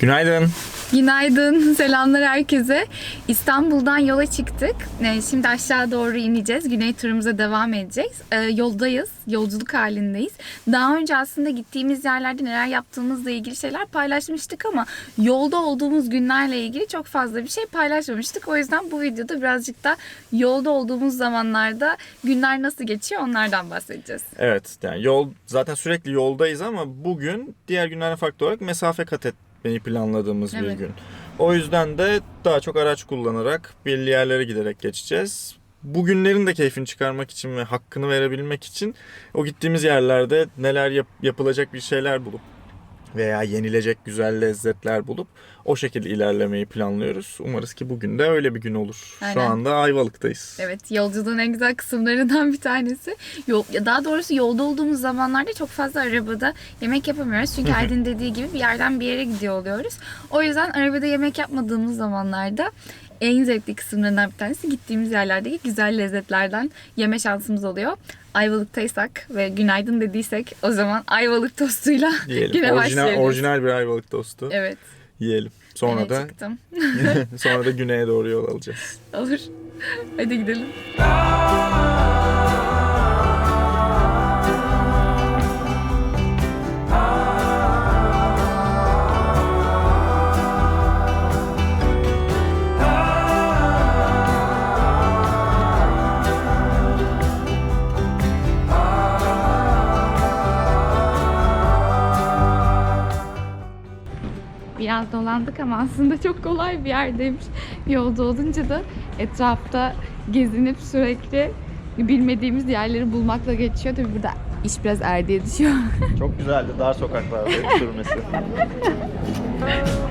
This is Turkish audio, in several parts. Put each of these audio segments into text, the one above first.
Günaydın. Günaydın, selamlar herkese. İstanbul'dan yola çıktık. Ee, Şimdi aşağı doğru ineceğiz. Güney turumuza devam edeceğiz. Ee, Yoldayız, yolculuk halindeyiz. Daha önce aslında gittiğimiz yerlerde neler yaptığımızla ilgili şeyler paylaşmıştık ama yolda olduğumuz günlerle ilgili çok fazla bir şey paylaşmamıştık. O yüzden bu videoda birazcık da yolda olduğumuz zamanlarda günler nasıl geçiyor onlardan bahsedeceğiz. Evet yani yol zaten sürekli yoldayız ama bugün diğer günlerden farklı olarak mesafe kat etmeyi planladığımız bir Evet. gün. O yüzden de daha çok araç kullanarak belli yerlere giderek geçeceğiz. Bugünlerin de keyfini çıkarmak için ve hakkını verebilmek için o gittiğimiz yerlerde neler yap- yapılacak bir şeyler bulup veya yenilecek güzel lezzetler bulup o şekilde ilerlemeyi planlıyoruz. Umarız ki bugün de öyle bir gün olur. Şu Aynen. anda Ayvalık'tayız. Evet, yolculuğun en güzel kısımlarından bir tanesi. Yol, daha doğrusu yolda olduğumuz zamanlarda çok fazla arabada yemek yapamıyoruz. Çünkü Aydın dediği gibi bir yerden bir yere gidiyor oluyoruz. O yüzden arabada yemek yapmadığımız zamanlarda en zevkli kısımlarından bir tanesi gittiğimiz yerlerdeki güzel lezzetlerden yeme şansımız oluyor. Ayvalık'taysak ve günaydın dediysek o zaman Ayvalık tostuyla Yiyelim. güne Orijinal, başlayabiliriz. orijinal bir Ayvalık tostu. Evet. Yiyelim. Sonra öne da çıktım. sonra da güneye doğru yol alacağız. Olur. Hadi gidelim. Biraz dolandık ama aslında çok kolay bir yerdeymiş. Yolda olunca da etrafta gezinip sürekli bilmediğimiz yerleri bulmakla geçiyor. Tabii burada iş biraz erdiye düşüyor. Çok güzeldi dar sokaklarda sürmesi.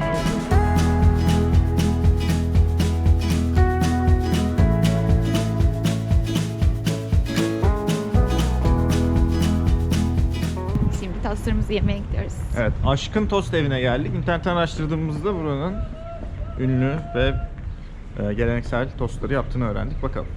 tostlarımızı yemeye gidiyoruz. Evet, Aşkın Tost Evi'ne geldik. İnternetten araştırdığımızda buranın ünlü ve e, geleneksel tostları yaptığını öğrendik. Bakalım.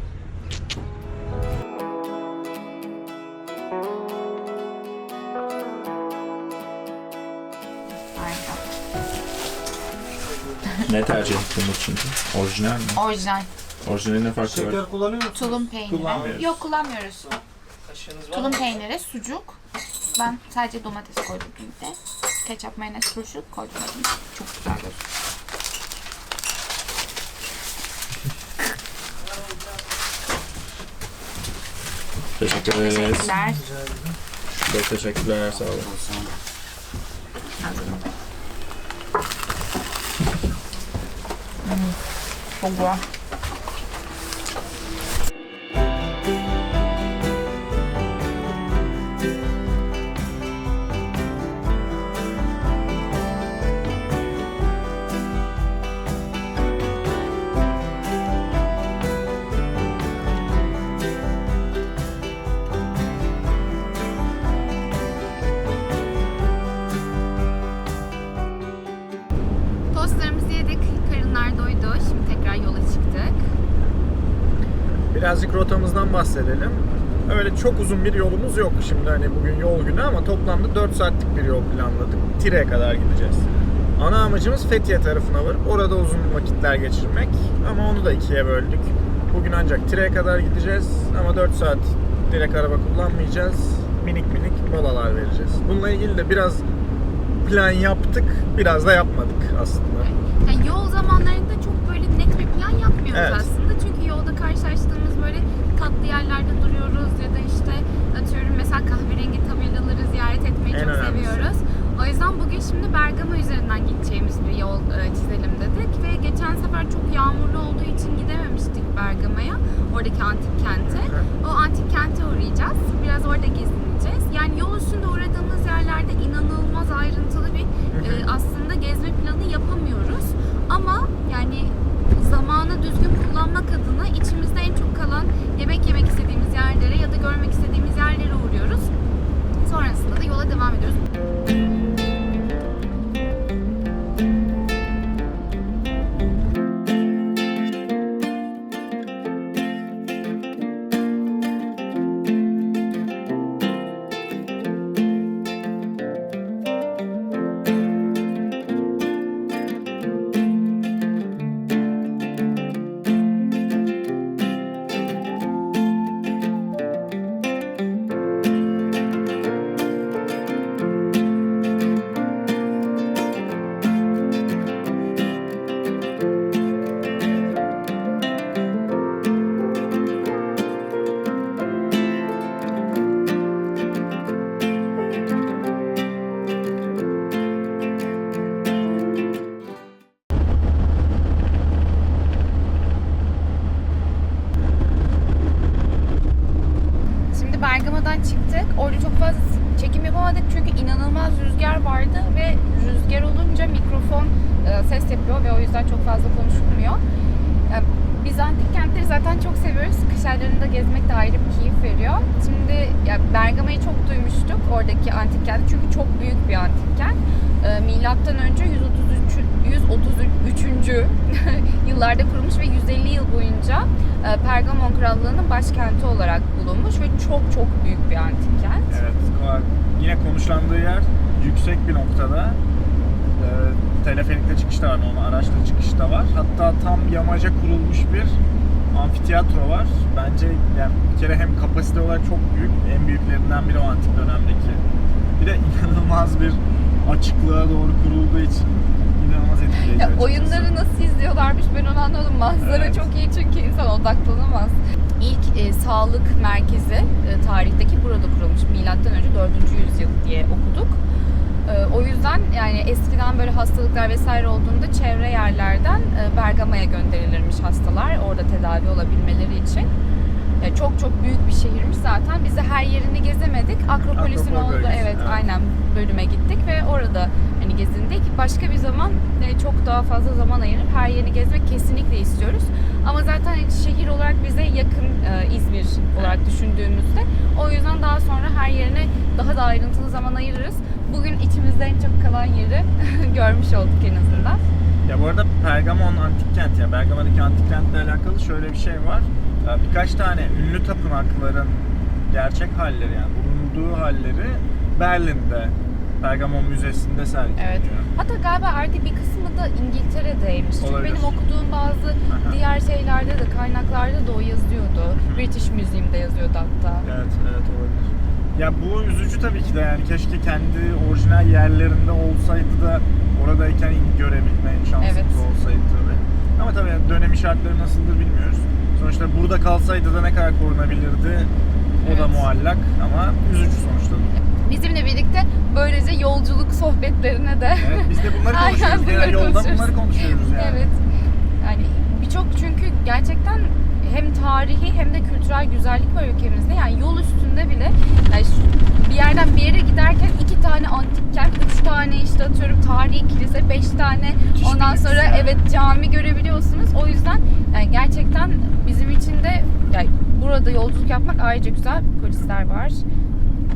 Ne tercih ettin bu çünkü? Orijinal mi? Orijinal. Orijinaline farkı var. Şeker kullanıyor musun? Tulum peyniri. Kullanmıyoruz. Yok kullanmıyoruz. Tulum peyniri, sucuk. Ben sadece domates koydum de. Ketçap, mayonez, turşu koydum. Çok güzel gözüküyor. Teşekkür ederiz. Teşekkürler. Çok teşekkürler, sağ olun. Hazırım. Hmm, Çok güzel. Bahsedelim. Öyle çok uzun bir yolumuz yok şimdi hani bugün yol günü ama toplamda 4 saatlik bir yol planladık. Tire'ye kadar gideceğiz. Ana amacımız Fethiye tarafına varıp orada uzun vakitler geçirmek ama onu da ikiye böldük. Bugün ancak Tire'ye kadar gideceğiz ama 4 saat direkt araba kullanmayacağız. Minik minik molalar vereceğiz. Bununla ilgili de biraz plan yaptık, biraz da yapmadık aslında. Yani yol zamanlarında çok böyle net bir plan yapmıyoruz Evet. aslında. Çünkü yolda karşılaştığımız tatlı yerlerde duruyoruz ya da işte atıyorum mesela kahverengi tabelaları ziyaret etmeyi En çok önemlisi. seviyoruz. O yüzden bugün şimdi Bergama üzerinden gideceğimiz bir yol e, çizelim dedik ve geçen sefer çok yağmurlu olduğu için gidememiştik Bergama'ya. Oradaki antik kente. O antik kente uğrayacağız. Biraz orada gezineceğiz. Yani yol üstünde uğradığımız yerlerde inanılmaz ayrıntılı bir e, aslında gezme planı yapamıyoruz. Ama yani zamanı düzgün kullanmak adına içimizde en çok kalan yemek yemek istediğimiz yerlere ya da görmek istediğimiz yerlere uğruyoruz. Sonrasında da yola devam ediyoruz. Ve 150 yıl boyunca e, Pergamon Krallığı'nın başkenti olarak bulunmuş ve çok çok büyük bir antik kent. Evet. Yine konuşlandığı yer yüksek bir noktada. Ee, teleferikle çıkış da var, normal araçla çıkış da var. Hatta tam yamaca kurulmuş bir amfiteyatro var. Bence yani bir kere hem kapasite olarak çok büyük, en büyüklerinden biri o antik dönemdeki. Bir de inanılmaz bir açıklığa doğru kurulduğu için inanılmaz etkileyici. Ya açıkçası. oyunları nasıl izliyorlarmış ben onu anladım. Manzara Evet. çok iyi çünkü insan odaklanamaz. İlk e, sağlık merkezi e, tarihteki burada kurulmuş. Milattan önce 4. yüzyıl diye okuduk. E, o yüzden yani eskiden böyle hastalıklar vesaire olduğunda çevre yerlerden e, Bergama'ya gönderilirmiş hastalar orada tedavi olabilmeleri için. E, çok çok büyük bir şehirmiş zaten. Biz de her yerini gezemedik. Akropolis'in Akropol olduğu evet, evet. aynen bölüme gittik ve orada hani gezindik. Başka bir zaman e, çok daha fazla zaman ayırıp her yerini gezmek kesinlikle istiyoruz. Ama zaten şehir olarak bize yakın e, İzmir olarak düşündüğümüzde o yüzden daha sonra her yerine daha da ayrıntılı zaman ayırırız. Bugün içimizde en çok kalan yeri görmüş olduk en azından. Ya bu arada Pergamon antik kenti, yani Bergama'daki antik kentle alakalı şöyle bir şey var. Ee, Birkaç tane ünlü tapınakların gerçek halleri yani bulunduğu halleri Berlin'de Pergamon Müzesi'nde sergileniyor. Evet. Hatta galiba artık bir kısmı da İngiltere'deymiş. Çünkü Olabilir. benim okuduğum bazı Aha. diğer şeylerde de kaynaklarda da o yazıyordu. British Museum'da yazıyordu hatta. Evet, evet olabilir. Ya bu üzücü tabii ki de yani keşke kendi orijinal yerlerinde olsaydı da oradayken görebilme şansımız Evet. olsaydı tabii. Ama tabii yani dönemi şartları nasıldır bilmiyoruz. Sonuçta burada kalsaydı da ne kadar korunabilirdi o da muallak ama üzücü sonuçta. Bizimle birlikte böylece yolculuk sohbetlerine de Evet, biz de bunları Aynen, konuşuyoruz. bunları Diğer yolda konuşuyoruz. bunları konuşuyoruz yani. Evet. Yani birçok çünkü gerçekten hem tarihi hem de kültürel güzellik var ülkemizde. Yani yol üstünde bile yani şu- bir yerden bir yere giderken iki tane antik kent, üç tane işte atıyorum tarihi kilise, beş tane Müthiş bir ondan lüks sonra yani. evet cami görebiliyorsunuz. O yüzden yani gerçekten bizim için de yani burada yolculuk yapmak ayrıca güzel. Polisler var.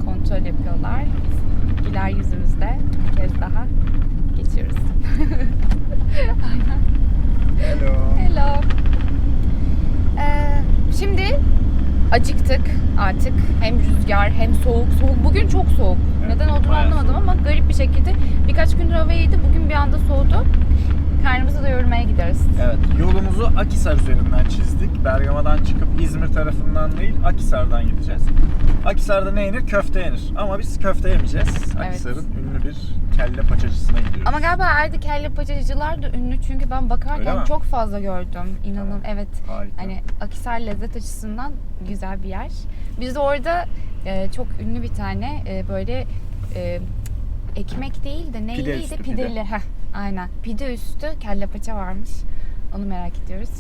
Kontrol yapıyorlar. Güler yüzümüzde bir kez daha geçiyoruz. Aynen. Hello. Hello. Ee, şimdi acıktık artık. Hem rüzgar hem soğuk. Soğuk. Bugün çok soğuk. Evet, Neden olduğunu anlamadım soğuk. ama garip bir şekilde birkaç gündür hava iyiydi. Bugün bir anda soğudu. Karnımızı doyurmaya gideriz. Evet, yolumuzu Akisar üzerinden çizdik. Bergama'dan çıkıp İzmir tarafından değil, Akisar'dan gideceğiz. Akisar'da ne yenir? Köfte yenir. Ama biz köfte yemeyeceğiz. Evet. Akisar'ın ünlü bir kelle paçacısına gidiyoruz. Ama galiba Erdi kelle paçacılar da ünlü çünkü ben bakarken çok fazla gördüm. İnanın Tamam. evet. Harika. Hani Akisar lezzet açısından güzel bir yer. Biz de orada e, çok ünlü bir tane e, böyle e, ekmek değil de Pide neyliydi? üstü pide. Pideli. Heh, aynen. Pide üstü kelle paça varmış. Onu merak ediyoruz.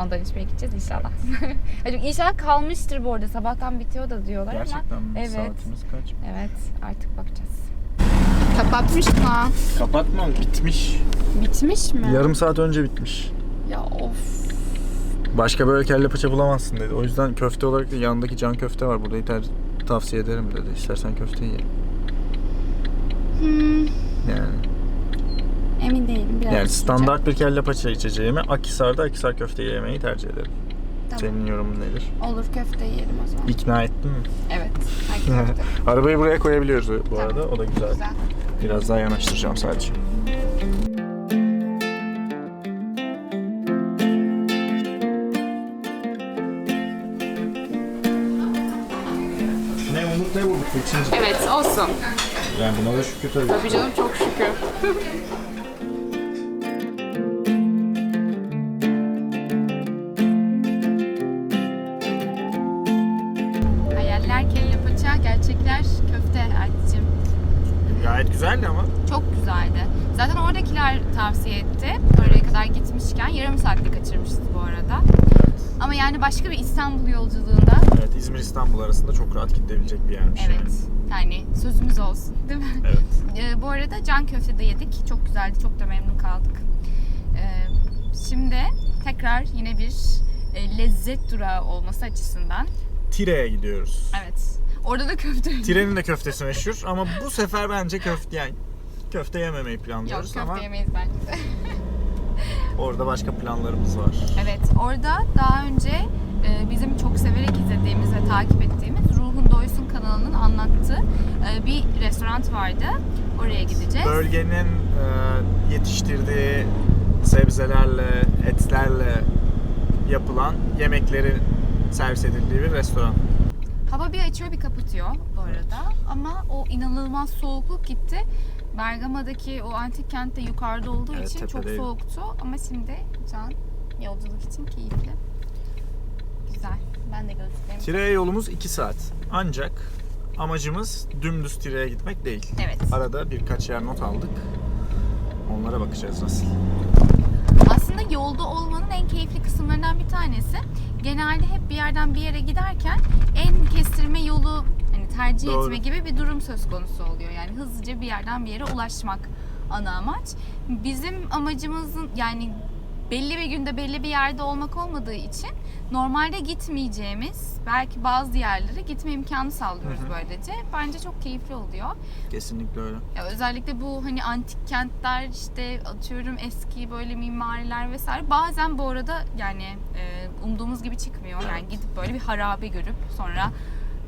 Ondan içmeye gideceğiz inşallah. Hadi inşallah kalmıştır bu arada. Sabahtan bitiyor da diyorlar Gerçekten ama. mi? Evet. Saatimiz kaç? Evet. Artık bakacağız. Kapatmış mı? Kapatma, bitmiş. Bitmiş mi? Yarım saat önce bitmiş. Ya of. Başka böyle kelle paça bulamazsın dedi. O yüzden köfte olarak da yanındaki can köfte var. Burada ter tavsiye ederim dedi. İstersen köfte ye. Hmm, içeceğim. standart bir kelle paça içeceğimi Akisar'da Akisar köfte yemeyi tercih ederim. Tamam. Senin yorumun nedir? Olur köfte yiyelim o zaman. İkna ettin mi? Evet. Arabayı buraya koyabiliyoruz bu Tamam. arada. O da güzel. Güzel. Biraz daha yanaştıracağım sadece. Ne umut ne bulduk. Evet olsun. Yani buna da şükür tabii. Tabii canım çok şükür. gerçekler köfte Erdi'cim. Gayet güzeldi ama. Çok güzeldi. Zaten oradakiler tavsiye etti. Oraya kadar gitmişken yarım saatte kaçırmışız bu arada. Ama yani başka bir İstanbul yolculuğunda Evet İzmir İstanbul arasında çok rahat gidilebilecek bir yermiş evet yani. Yani sözümüz olsun değil mi? Evet. Ee, bu arada can köfte de yedik. Çok güzeldi. Çok da memnun kaldık. Ee, şimdi tekrar yine bir e, lezzet durağı olması açısından. Tire'ye gidiyoruz. Evet. Orada da köfte. Tire'nin de köftesi meşhur ama bu sefer bence köfte yani köfte yememeyi Yok planlıyoruz köfte ama yemeyiz bence de. orada başka planlarımız var. Evet, orada daha önce e, bizim çok severek izlediğimiz ve takip ettiğimiz Ruhun Doysun kanalının anlattığı e, bir restoran vardı. Oraya gideceğiz. Bölgenin e, yetiştirdiği sebzelerle, etlerle yapılan yemekleri servis edildiği bir restoran. Hava bir açıyor bir kapatıyor bu arada. Ama o inanılmaz soğukluk gitti. Bergama'daki o antik kentte yukarıda olduğu Evet, için çok tepedeydi. soğuktu. Ama şimdi can yolculuk için keyifli. Güzel. Ben de gözlüklerimi... Tire'ye yolumuz 2 saat. Ancak amacımız dümdüz Tire'ye gitmek değil. Evet. Arada birkaç yer not aldık. Onlara bakacağız nasıl. Aslında yolda olmanın en keyifli kısımlarından bir tanesi. Genelde hep bir yerden bir yere giderken en kestirme yolu hani tercih Doğru. etme gibi bir durum söz konusu oluyor. Yani hızlıca bir yerden bir yere ulaşmak ana amaç. Bizim amacımızın yani belli bir günde belli bir yerde olmak olmadığı için normalde gitmeyeceğimiz belki bazı yerlere gitme imkanı sağlıyoruz Hı hı. böylece. Bence çok keyifli oluyor. Kesinlikle öyle. Ya özellikle bu hani antik kentler işte atıyorum eski böyle mimariler vesaire bazen bu arada yani e, umduğumuz gibi çıkmıyor. Yani gidip böyle bir harabe görüp sonra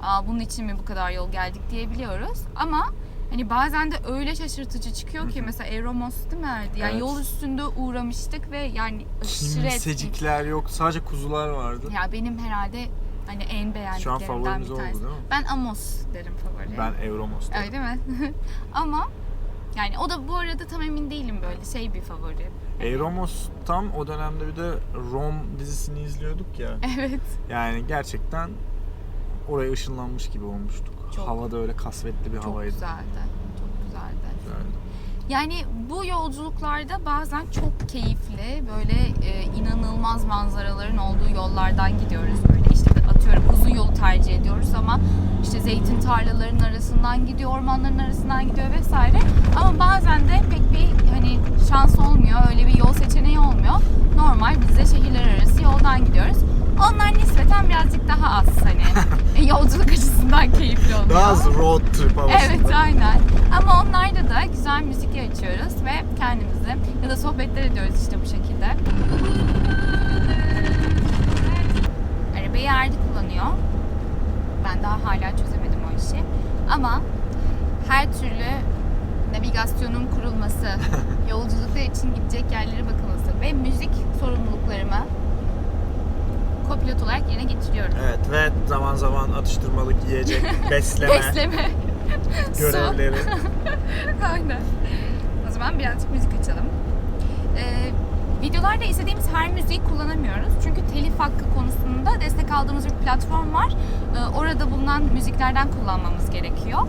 Aa, bunun için mi bu kadar yol geldik diyebiliyoruz. Ama hani bazen de öyle şaşırtıcı çıkıyor ki mesela Eromos değil mi Erdi? Yani Evet. yol üstünde uğramıştık ve yani aşırı etki. Kimsecikler yok. Sadece kuzular vardı. Ya benim herhalde hani en Şu an beğendiklerimden favorimiz bir oldu tanesi. değil mi? Ben Amos derim favori. Ben Euromos derim. Öyle değil mi? Ama yani o da bu arada tam emin değilim böyle şey bir favori. Euromos tam o dönemde bir de Rom dizisini izliyorduk ya. Evet. Yani gerçekten oraya ışınlanmış gibi olmuştuk. Çok. Havada öyle kasvetli bir Çok havaydı. güzeldi. Çok güzeldi. Güzeldi. Yani bu yolculuklarda bazen çok keyifli böyle e, inanılmaz manzaraların olduğu yollardan gidiyoruz böyle işte atıyorum uzun yolu tercih ediyoruz ama işte zeytin tarlalarının arasından gidiyor, ormanların arasından gidiyor vesaire. Ama bazen de pek bir hani şans olmuyor, öyle bir yol seçeneği olmuyor. Normal biz de şehirler arası yoldan gidiyoruz. Onlar nispeten birazcık daha az hani yolculuk açısından keyifli oluyor. Daha az road trip havasında. Evet aynen. Ama onlarda da güzel müzik açıyoruz ve kendimizi ya da sohbetler ediyoruz işte bu şekilde. Arabayı Erdi kullanıyor. Ben daha hala çözemedim o işi. Ama her türlü navigasyonun kurulması, yolculuklar için gidecek yerlere bakılması ve müzik sorumluluklarımı kopilot olarak yerine getiriyorum. Evet ve zaman zaman atıştırmalık yiyecek, besleme, Besleme. Su. görevleri. Aynen. O zaman birazcık müzik açalım. Ee, videolarda istediğimiz her müziği kullanamıyoruz. Çünkü telif hakkı konusunda destek aldığımız bir platform var. Ee, orada bulunan müziklerden kullanmamız gerekiyor.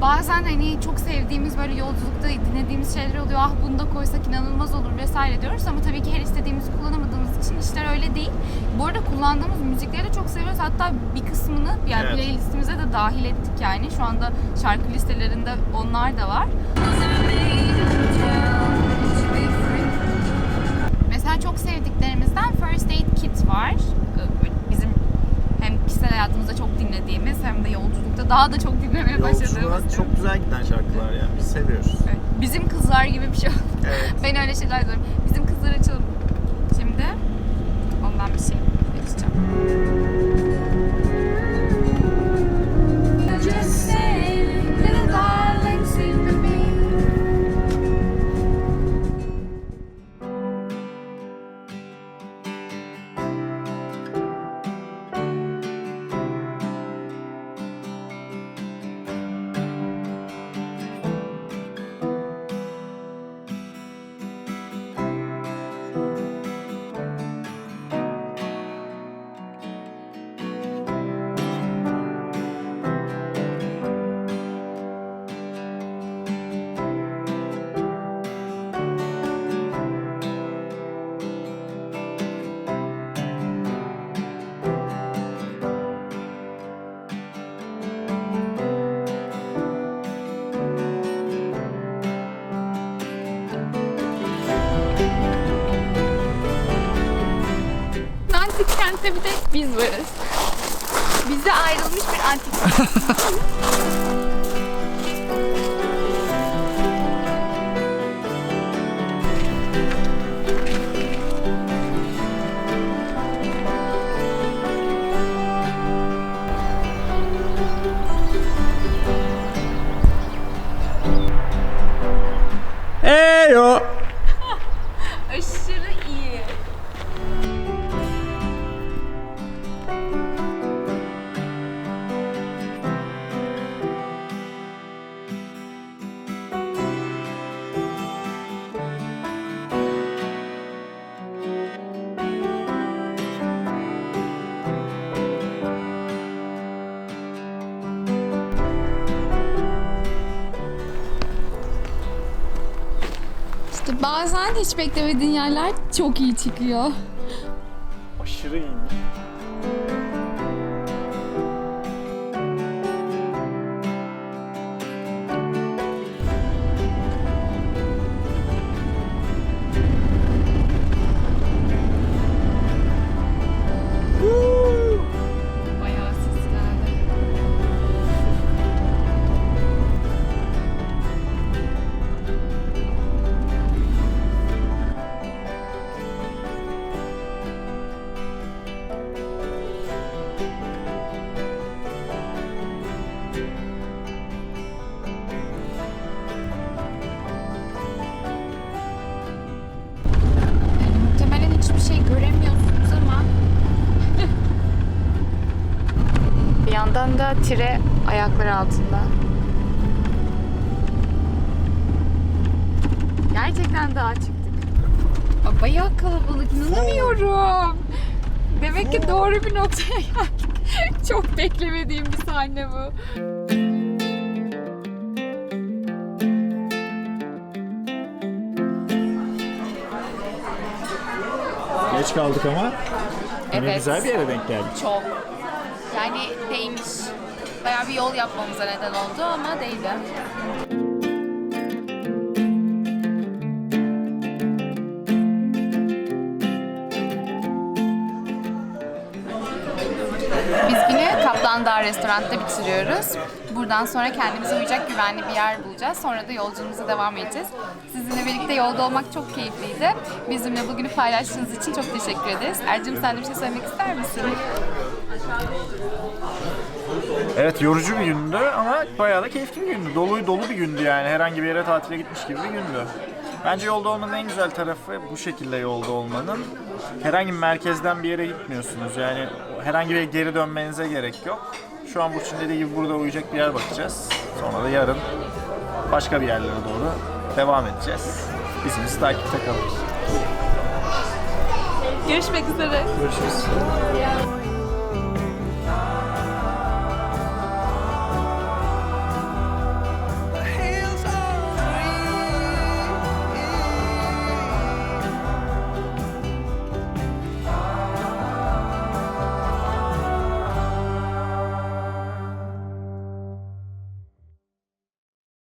Bazen hani çok sevdiğimiz böyle yolculukta dinlediğimiz şeyler oluyor. Ah bunu da koysak inanılmaz olur vesaire diyoruz ama tabii ki her istediğimizi kullanamadığımız için işler öyle değil. Bu arada kullandığımız müzikleri de çok seviyoruz. Hatta bir kısmını yani Evet. playlistimize de dahil ettik yani. Şu anda şarkı listelerinde onlar da var. Mesela çok sevdiklerimizden First Aid Kit var. Ee, Bizim hem kişisel hayatımızda çok dinlediğimiz hem de yolculukta daha da çok dinlemeye başladığımız. Yolculuğa çok güzel giden şarkılar ya. Biz seviyoruz. Evet. Bizim kızlar gibi bir şey. Evet. ben öyle şeyler diyorum. Bizim kızlar açalım. Thank you. Ve bir de biz varız. Bize ayrılmış bir antik. Eyo. bazen hiç beklemediğin yerler çok iyi çıkıyor. Yandan da tire ayaklar altında. Gerçekten dağa çıktık. Aa, Bayağı kalabalık inanamıyorum. Demek ki doğru bir noktaya geldik. Çok beklemediğim bir sahne bu. Geç kaldık ama Evet. güzel bir yere denk geldik. Çok. Yani değmiş. Bayağı bir yol yapmamıza neden oldu ama değdi. Biz günü Kaplan Dağ restoranda bitiriyoruz. Buradan sonra kendimize uyacak güvenli bir yer bulacağız. Sonra da yolculuğumuza devam edeceğiz. Sizinle birlikte yolda olmak çok keyifliydi. Bizimle bugünü paylaştığınız için çok teşekkür ederiz. Ercim sen de bir şey söylemek ister misin? Evet yorucu bir gündü ama bayağı da keyifli bir gündü. Dolu dolu bir gündü yani. Herhangi bir yere tatile gitmiş gibi bir gündü. Bence yolda olmanın en güzel tarafı bu şekilde yolda olmanın. Herhangi bir merkezden bir yere gitmiyorsunuz. Yani herhangi bir yere geri dönmenize gerek yok. Şu an Burçin dediği gibi burada uyuyacak bir yer bakacağız. Sonra da yarın başka bir yerlere doğru devam edeceğiz. Bizimizi takipte kalın. Görüşmek üzere. Görüşürüz.